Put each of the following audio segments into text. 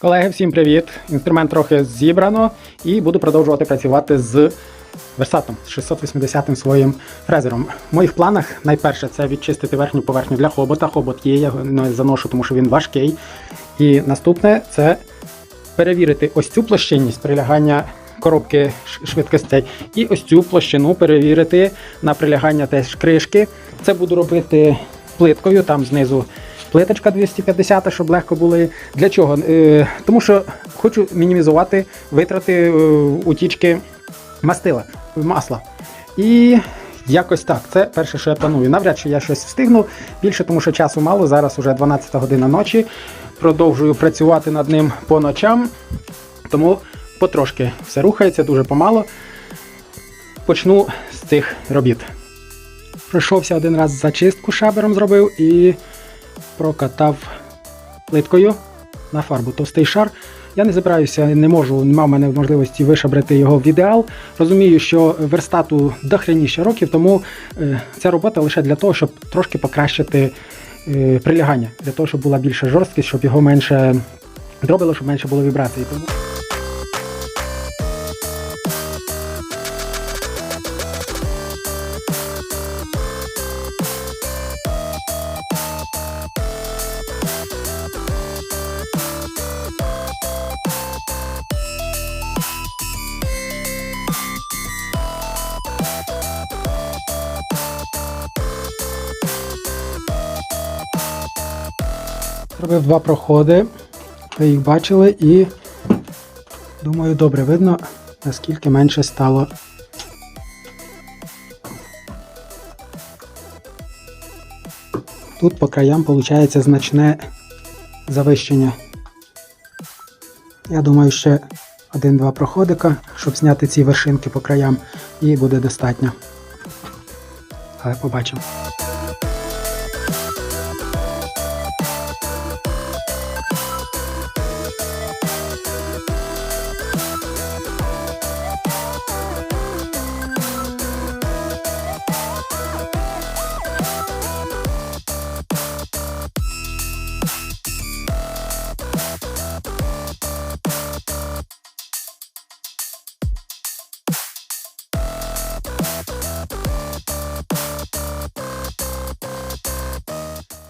Колеги, всім привіт! Інструмент трохи зібрано і буду продовжувати працювати з версатом, з 680 своїм фрезером. В моїх планах найперше це відчистити верхню поверхню для хобота. Хобот є, я не заношу, тому що він важкий. І наступне це перевірити ось цю площинність прилягання коробки швидкостей, і ось цю площину перевірити на прилягання теж кришки. Це буду робити плиткою, там знизу плиточка 250, щоб легко були. Для чого? Е, тому що хочу мінімізувати витрати е, утічки мастила, масла. І якось так. Це перше, що я планую. Навряд чи я щось встигну. Більше, тому що часу мало. Зараз уже 12 година ночі. Продовжую працювати над ним по ночам. Тому потрошки все рухається дуже помало. Почну з цих робіт. Пройшовся один раз зачистку шабером зробив і прокатав плиткою на фарбу товстий шар. Я не збираюся, не можу, нема в мене можливості вишабрати його в ідеал. Розумію, що верстату дохреніще років, тому е, ця робота лише для того, щоб трошки покращити е, прилягання, для того, щоб була більша жорсткість, щоб його менше дробило, щоб менше було вібрацій. Зробив два проходи. Ви їх бачили і думаю, добре видно, наскільки менше стало. Тут по краям виходить значне завищення. Я думаю, ще один-два проходика, щоб зняти ці вершинки по краям, і буде достатньо. Але побачимо.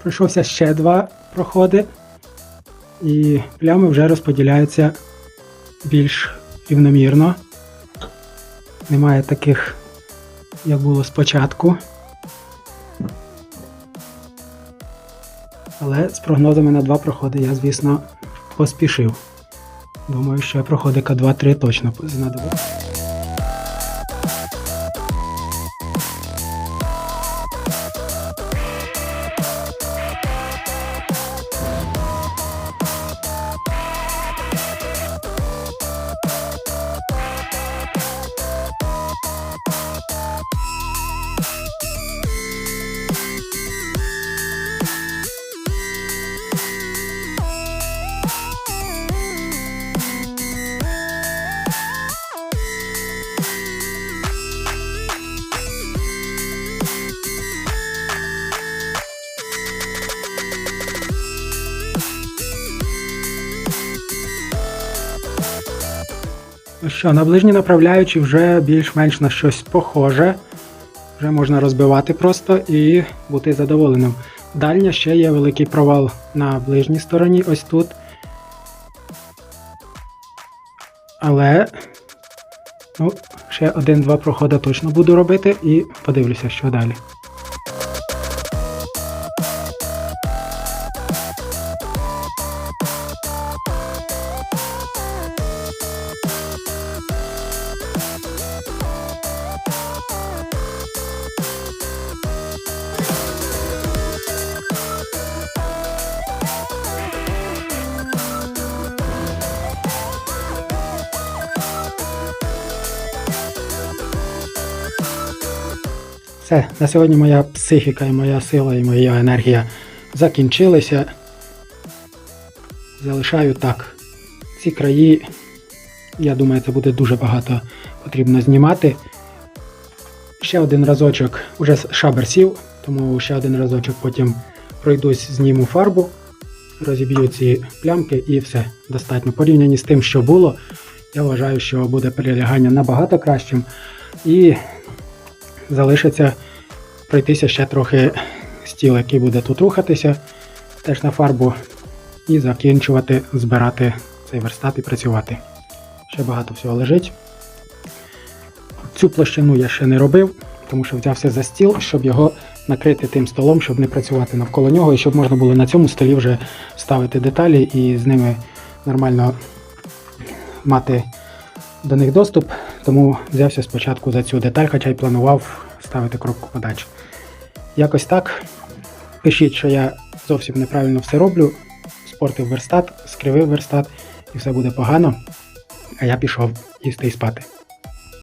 Пройшовся ще два проходи, і плями вже розподіляються більш рівномірно. Немає таких, як було спочатку. Але з прогнозами на два проходи я, звісно, поспішив. Думаю, що проходика 2-3 точно знадобиться. Що, на ближній направляючі вже більш-менш на щось похоже. Вже можна розбивати просто і бути задоволеним. Дальня ще є великий провал на ближній стороні, ось тут. Але ну, ще один-два проходи точно буду робити і подивлюся, що далі. Все, на сьогодні моя психіка і моя сила і моя енергія закінчилися. Залишаю так. Ці краї, я думаю, це буде дуже багато потрібно знімати. Ще один разочок, уже шабер сів, тому ще один разочок потім пройдусь, зніму фарбу розіб'ю ці плямки і все достатньо. Порівняні з тим, що було, я вважаю, що буде перелягання набагато кращим. І залишиться пройтися ще трохи стіл, який буде тут рухатися, теж на фарбу, і закінчувати збирати цей верстат і працювати. Ще багато всього лежить. Цю площину я ще не робив, тому що взявся за стіл, щоб його накрити тим столом, щоб не працювати навколо нього, і щоб можна було на цьому столі вже ставити деталі і з ними нормально мати до них доступ. Тому взявся спочатку за цю деталь, хоча й планував ставити кропку подачі. Якось так. Пишіть, що я зовсім неправильно все роблю. Спортив верстат, скривив верстат, і все буде погано. А я пішов їсти і спати.